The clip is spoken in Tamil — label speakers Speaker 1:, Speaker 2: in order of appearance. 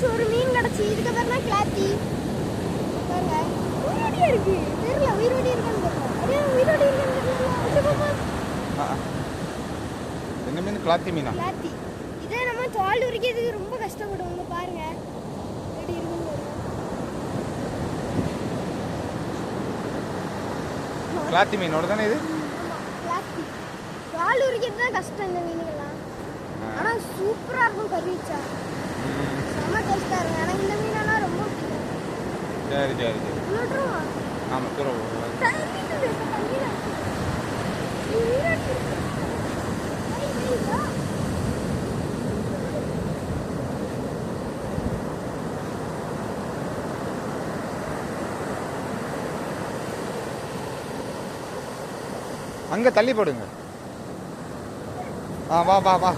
Speaker 1: ஃப்ரெண்ட்ஸ் ஒரு மீன் கிடச்சி இதுக்கு தான் கிளாத்தி பாருங்க உயிரோடியா இருக்கு. தெரியல உயிரோடி இருக்கான்னு
Speaker 2: அப்படியே உயிரோடி இருக்கான்னு என்ன மீன்? கிளாத்தி மீனா?
Speaker 1: கிளாத்தி இதே நம்ம தோல் உரிக்கிறதுக்கு ரொம்ப கஷ்டப்படுவாங்க பாருங்க. எப்படி இருக்குன்னு
Speaker 2: கிளாத்தி மீனோட தானே இது?
Speaker 1: கிளாத்தி தோல் உரிக்கிறது தான் கஷ்டம் இந்த மீனுக்கெல்லாம். ஆனால் சூப்பராக இருக்கும் கறி செம்ம டேஸ்டா இருக்கும். எனக்கு இந்த மீனெல்லாம் ரொம்ப பிடிக்கும்
Speaker 2: சரி சரி. சரி ஆமாம் தூரம். அங்கே தள்ளி போடுங்க. ஆ வா வா வா.